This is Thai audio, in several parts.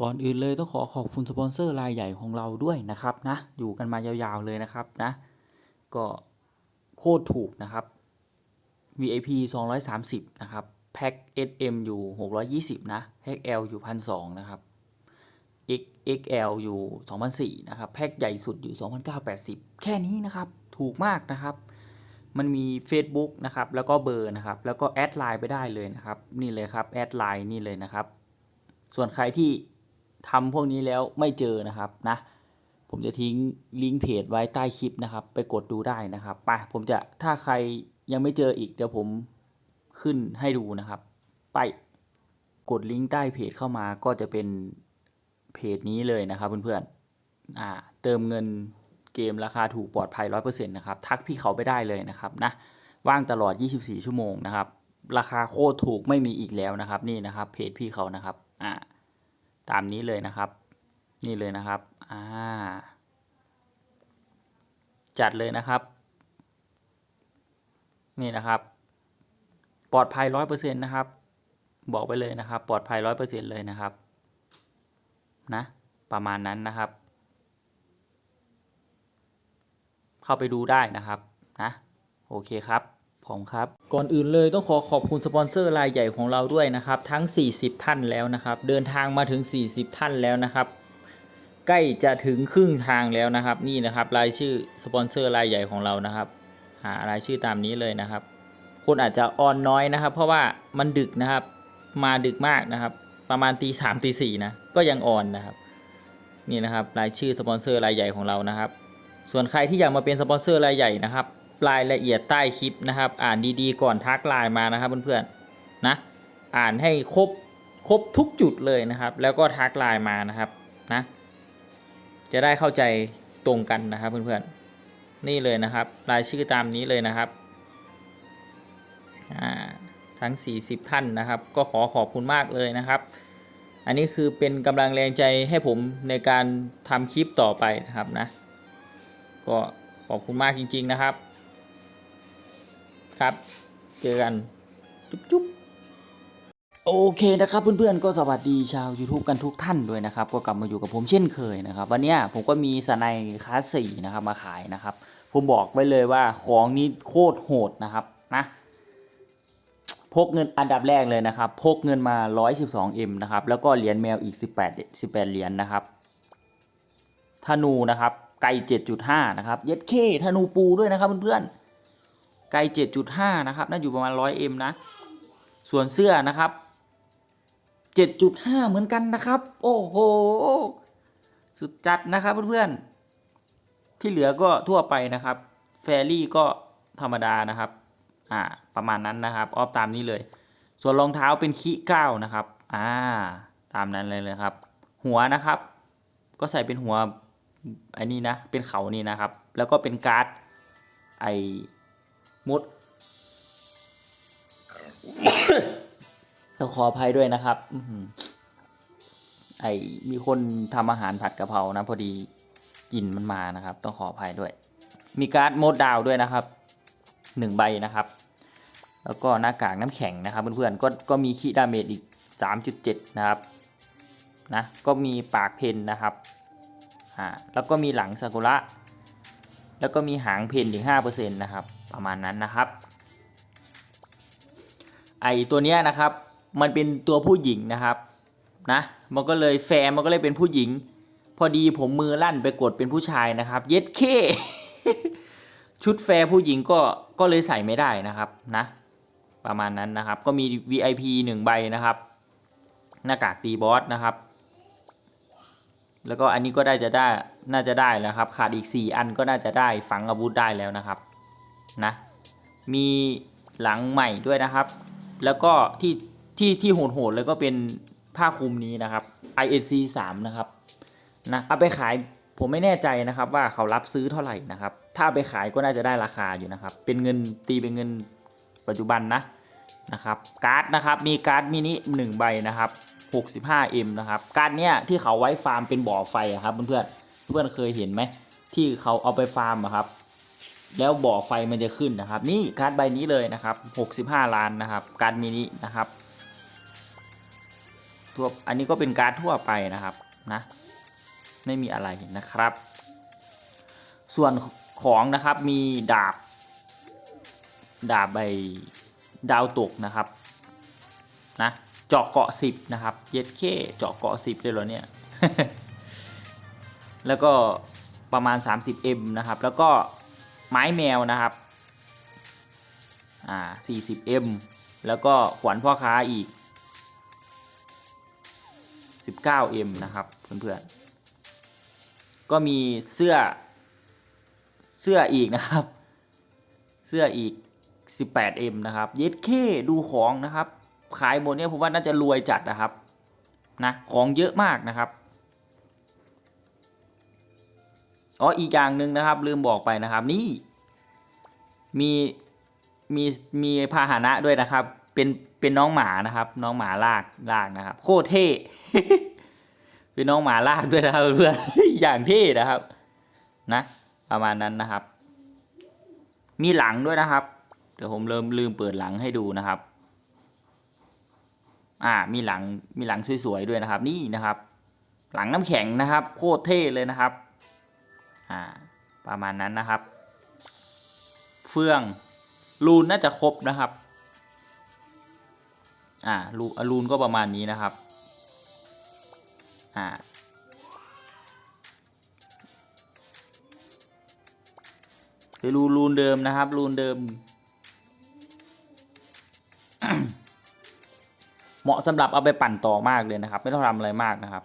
ก่อนอื่นเลยต้องขอขอบคุณสปอนเซอร์รายใหญ่ของเราด้วยนะครับนะ อยู่กันมายาวๆเลยนะครับนะ ก็โคตรถูกนะครับ VIP 230 นะครับ แพ็ค SM อยู่ 620 นะแพ็ค L อยู่1,200นะครับ X XL อยู่2,004นะครับ แพ็คใหญ่สุดอยู่ 2,980 แค่นี้นะครับ ถูกมากนะครับ มันมี Facebook นะครับ แล้วก็เบอร์นะครับ แล้วก็แอดไลน์ไปได้เลยนะครับ นี่เลยครับ แอดไลน์นี่เลยนะครับ ส่วนใครที่ ทำพวกนี้แล้วไม่เจอนะครับนะ ผมจะทิ้งลิงก์เพจไว้ใต้คลิปนะครับ ไปกดดูได้นะครับไปผมจะถ้าใครยังไม่เจออีกเดี๋ยวผมขึ้นให้ดูนะครับ ไปกดลิงก์ใต้เพจเข้ามาก็จะเป็นเพจนี้เลยนะครับเพื่อนๆอ่าเติมเงินเกมราคาถูกปลอดภัย100%นะครับทักพี่เขาไปได้เลยนะครับนะว่างตลอด 24 ชั่วโมงนะครับ ราคาโคตรถูกไม่มีอีกแล้วนะครับ นี่นะครับเพจพี่เขานะครับ อ่า ตามนี้เลยนะครับ นี่เลยนะครับอ่าจัดเลยนะครับ นี่นะครับ ปลอดภัยร้อยเปอร์เซ็นต์นะครับ บอกไปเลยนะครับ ปลอดภัยร้อยเปอร์เซ็นต์เลยนะครับ นะ ประมาณนั้นนะครับ เข้าไปดูได้นะครับ นะ โอเคครับ ผมครับ ก่อนอื่นเลยต้องขอขอบคุณสปอนเซอร์รายใหญ่ของเราด้วยนะครับ ทั้ง 40 ท่านแล้วนะครับ เดินทางมาถึง 40 ท่านแล้วนะครับ ใกล้จะถึงครึ่งทางแล้วนะครับ นี่นะครับรายชื่อสปอนเซอร์รายใหญ่ของเรานะครับ หารายชื่อตามนี้เลยนะครับ คนอาจจะออนน้อยนะครับ เพราะว่ามันดึกนะครับ มาดึกมากนะครับ ประมาณตีสามตีสี่นะก็ยังออนนะครับ นี่นะครับรายชื่อสปอนเซอร์รายใหญ่ของเรานะครับ ส่วนใครที่อยากมาเป็นสปอนเซอร์รายใหญ่นะครับ รายละเอียดใต้คลิปนะครับ อ่านดีๆ ก่อนทักไลน์มานะครับเพื่อนๆนะอ่านให้ครบครบทุกจุดเลยนะครับ แล้วก็ทักไลน์มานะครับนะจะได้เข้าใจตรงกันนะครับเพื่อนๆนี่เลยนะครับ รายชื่อตามนี้เลยนะครับอ่าทั้ง 40 ท่านนะครับ ก็ขอขอบคุณมากเลยนะครับ อันนี้คือเป็นกำลังแรงใจให้ผมในการทำคลิปต่อไปนะครับนะก็ขอบคุณมากจริง ๆนะครับ ครับ เจอกันจุ๊บจุ๊บโอเคนะครับเพื่อนๆก็สวัสดีชาว YouTube กันทุกท่านด้วยนะครับ ก็กลับมาอยู่กับผมเช่นเคยนะครับ วันนี้ผมก็มีสไนคลาสสี่นะครับมาขายนะครับ ผมบอกไว้เลยว่าของนี้โคตรโหดนะครับนะพกเงินอันดับแรกเลยนะครับ พกเงินมา 112M นะครับ แล้วก็เหรียญแมวอีก 18 18 เหรียญนะครับธนูนะครับ ไก่7.5 นะครับ เย็ดเคธนูปูด้วยนะครับเพื่อนๆ ไกล 7.5 นะครับ น่าอยู่ประมาณ 100M นะ ส่วนเสื้อนะครับ 7.5 เหมือนกันนะครับ โอ้โห สุดจัดนะครับเพื่อนๆ ที่เหลือก็ทั่วไปนะครับ แฟรี่ก็ธรรมดานะครับ อ่า ประมาณนั้นนะครับ ออฟตามนี้เลย ส่วนรองเท้าเป็นคีเก้านะครับ อ่า ตามนั้นเลยเลยครับ หัวนะครับ ก็ใส่เป็นหัวอ้นี่นะ เป็นเขานี่นะครับ แล้วก็เป็นการ์ด ไอ มดต้องขออภัยด้วยนะครับไอมีคนทำอาหารผัดกะเพรานะ พอดีกลิ่นมันมานะครับ ต้องขออภัยด้วย มีการ์ดโมดดาวด้วยนะครับหนึ่งใบนะครับ แล้วก็หน้ากากน้ำแข็งนะครับ เพื่อนๆก็ก็มีคีดาเมจอีก 3.7 นะครับนะก็มีปากเพนนะครับอ่าแล้วก็มีหลังซากุระแล้วก็มีหางเพนอีก5%นะครับ ประมาณนั้นนะครับไอตัวเนี้ยนะครับ มันเป็นตัวผู้หญิงนะครับนะมันก็เลยแฟมันก็เลยเป็นผู้หญิง พอดีผมมือลั่นไปกดเป็นผู้ชายนะครับ เย็ดเคชุดแฟร์ผู้หญิงก็ก็เลยใส่ไม่ได้นะครับนะ ประมาณนั้นนะครับ ก็มี VIP หนึ่งใบนะครับ หน้ากากตีบอสนะครับ แล้วก็อันนี้ก็ได้จะได้น่าจะได้แล้วครับ ขาดอีก 4 อันก็น่าจะได้ฝังอาวุธได้แล้วนะครับ นะมีหลังใหม่ด้วยนะครับ แล้วก็ที่ที่ที่โหดๆเลยก็เป็นผ้าคลุมนี้นะครับ INC 3นะครับนะเอาไปขายผมไม่แน่ใจนะครับว่าเขารับซื้อเท่าไหร่นะครับ ถ้าไปขายก็น่าจะได้ราคาอยู่นะครับ เป็นเงินตีเป็นเงินปัจจุบันนะนะครับการ์ดนะครับมีการ์ดมินิหนึ่งใบนะครับ 65M นะครับการ์ดเนี้ยที่เขาไว้ฟาร์มเป็นบ่อไฟอะครับเพื่อนๆเพื่อนเคยเห็นไหมที่เขาเอาไปฟาร์มอะครับ แล้วบ่อไฟมันจะขึ้นนะครับ นี่การ์ดใบนี้เลยนะครับ 65 ล้านนะครับ การ์ดมินินะครับทั่วอันนี้ก็เป็นการดทั่วไปนะครับนะไม่มีอะไรนะครับ ส่วนของนะครับมีดาบ ดาบใบดาวตกนะครับนะเจาะเกาะสิบนะครับ เย็ดเข้เจาะเกาะสิบเลยเหรอเนี่ย แล้วก็ประมาณ 30M นะครับ แล้วก็ ไม้แมวนะครับอ่า 40M แล้วก็ขวัญพ่อค้าอีก 19M นะครับเพื่อนๆ ก็มีเสื้อเสื้ออีกนะครับ เสื้ออีก 18M นะครับเย็ดเข้ดูของนะครับ ขายหมดเนี่ยผมว่าน่าจะรวยจัดนะครับนะของเยอะมากนะครับ อ๋ออีกอย่างหนึ่งนะครับ ลืมบอกไปนะครับ นี่ มีมีมีพาหนะด้วยนะครับ เป็นเป็นน้องหมานะครับ น้องหมาลากลากนะครับ โคตรเท่เป็นน้องหมาลากด้วยนะครับเพื่อนอย่างเท่นะครับ นะ ประมาณนั้นนะครับ มีหลังด้วยนะครับ เดี๋ยวผมเริ่มลืมเปิดหลังให้ดูนะครับ อ่ามีหลังมีหลังสวยๆด้วยนะครับ นี่นะครับ หลังน้ำแข็งนะครับ โคตรเท่เลยนะครับ อ่าประมาณนั้นนะครับ เฟื่องรูนน่าจะครบนะครับอ่ารูรูนก็ประมาณนี้นะครับอ่าไปรูรูนเดิมนะครับรูนเดิม เหมาะสำหรับเอาไปปั่นต่อมากเลยนะครับ ไม่ต้องทำอะไรมากนะครับ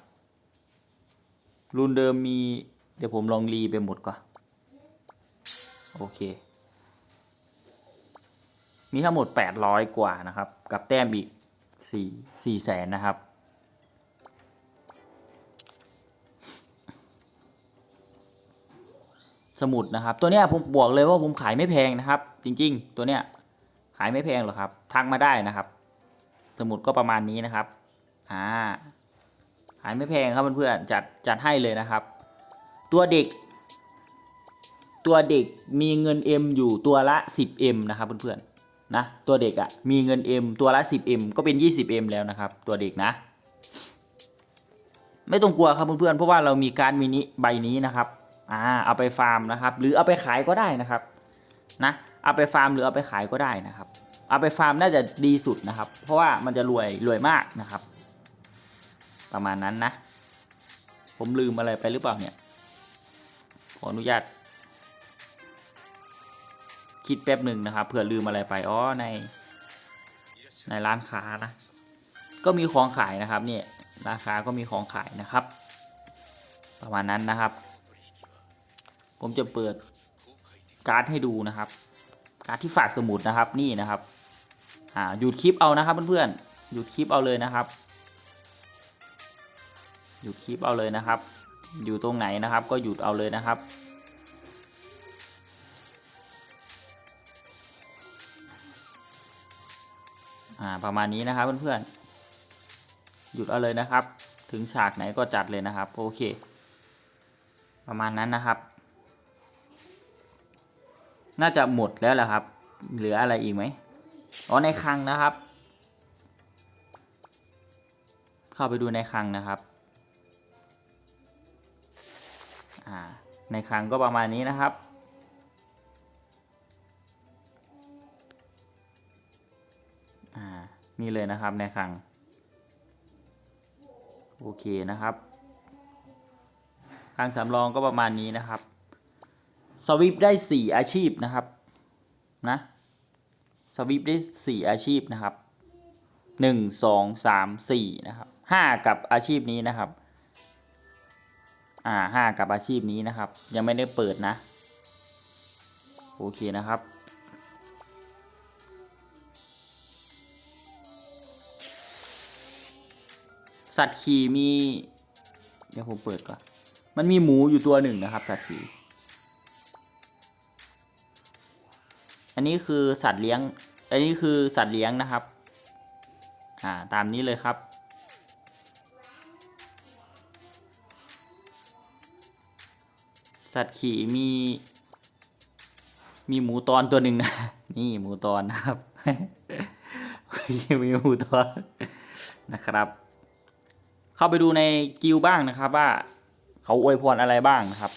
รูนเดิมมี เดี๋ยวผมลองรีไปหมดก่อน โอเค มีทั้งหมด 800 กว่านะครับ กับแต้มอีก4 4แสนนะครับ สมุดนะครับ ตัวเนี้ยผมบอกเลยว่าผมขายไม่แพงนะครับ จริง ๆ ตัวเนี้ยขายไม่แพงหรอกครับ ทักมาได้นะครับ สมุดก็ประมาณนี้นะครับ อ่า ขายไม่แพงครับเพื่อนๆจัดจัดให้เลยนะครับ ตัวเด็ก ตัวเด็กมีเงิน M อยู่ตัวละ 10M นะครับเพื่อนๆนะตัวเด็กอะ่ะมีเงิน M ตัวละ 10M ก็เป็น 20M แล้วนะครับ ตัวเด็กนะ ไม่ต้องกลัวครับเพื่อนๆเพราะว่าเรามีการมินิใบนี้นะครับอ่าเอาไปฟาร์มนะครับ หรือเอาไปขายก็ได้นะครับนะเอาไปฟาร์มหรือเอาไปขายก็ได้นะครับ เอาไปฟาร์มน่าจะดีสุดนะครับ เพราะว่ามันจะรวยรวยมากนะครับ ประมาณนั้นนะ ผมลืมอะไรไปหรือเปล่าเนี่ย ออนุญาต คิดแป๊บหนึ่งนะครับเผื่อลืมอะไรไปอ๋อใน ในร้านค้านะ ก็มีของขายนะครับเนี่ยร้านค้าก็มีของขายนะครับ ประมาณนั้นนะครับ ผมจะเปิดการ์ดให้ดูนะครับ การ์ดที่ฝากสมุดนะครับนี่นะครับอ่าหยุดคลิปเอานะครับเพื่อนๆหยุดคลิปเอาเลยนะครับหยุดคลิปเอาเลยนะครับ อยู่ตรงไหนนะครับ ก็หยุดเอาเลยนะครับ อ่าประมาณนี้นะครับเพื่อนๆหยุดเอาเลยนะครับ ถึงฉากไหนก็จัดเลยนะครับโอเค ประมาณนั้นนะครับ น่าจะหมดแล้วแหละครับ เหลืออะไรอีกไหมอ๋อในคลังนะครับ เข้าไปดูในคลังนะครับ ในคลังก็ประมาณนี้นะครับอ่านี่เลยนะครับในคลังโอเคนะครับคลังสำรองก็ประมาณนี้นะครับ สวิปได้สี่อาชีพนะครับนะสวิปได้สี่อาชีพนะครับหนึ่งสองสามสี่นะครับห้ากับอาชีพนี้นะครับ อ่าห้ากับอาชีพนี้นะครับ ยังไม่ได้เปิดนะ โอเคนะครับ สัตว์ขี่มี เดี๋ยวผมเปิดก่อน มันมีหมูอยู่ตัวหนึ่งนะครับ สัตว์ขี่อันนี้คือสัตว์เลี้ยง อันนี้คือสัตว์เลี้ยงนะครับ อ่า ตามนี้เลยครับ สัตว์ขี่มี มีหมูตอนตัวหนึ่งนะ นี่หมูตอนนะครับมีหมูตอนนะครับ เข้าไปดูในกิลบ้างนะครับ ว่า เขาอวยพรอะไรบ้างนะครับ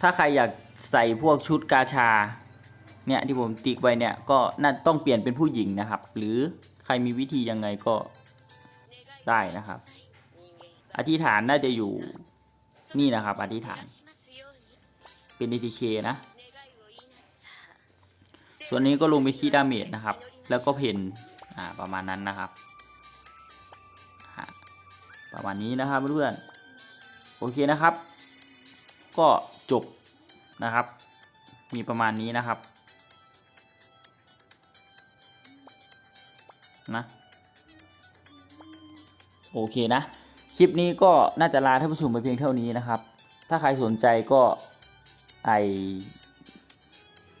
ถ้าใครอยาก ใส่พวกชุดกาชาเนี่ยที่ผมติ๊กไว้เนี่ยก็น่าต้องเปลี่ยนเป็นผู้หญิงนะครับ หรือใครมีวิธียังไงก็ได้นะครับ อธิษฐานน่าจะอยู่นี่นะครับ อธิษฐานเป็น ATK นะ ส่วนนี้ก็ลงไปที่ดาเมจนะครับ แล้วก็เพนอ่าประมาณนั้นนะครับ ประมาณนี้นะครับเพื่อนๆโอเคนะครับ ก็จบ นะครับ มีประมาณนี้นะครับนะโอเคนะ คลิปนี้ก็น่าจะลาท่านผู้ชมไปเพียงเท่านี้นะครับ ถ้าใครสนใจก็ไอ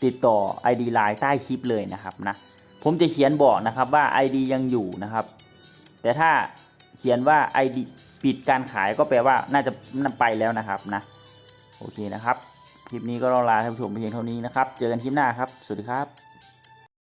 ติดต่อ ID ไลน์ใต้คลิปเลยนะครับนะผมจะเขียนบอกนะครับว่า ID ยังอยู่นะครับ แต่ถ้าเขียนว่า ID ปิดการขายก็แปลว่าน่าจะไปแล้วนะครับนะโอเคนะครับ คลิปนี้ก็ต้องลาท่านผู้ชมไปเพียงเท่านี้นะครับ เจอกันคลิปหน้าครับ สวัสดีครับ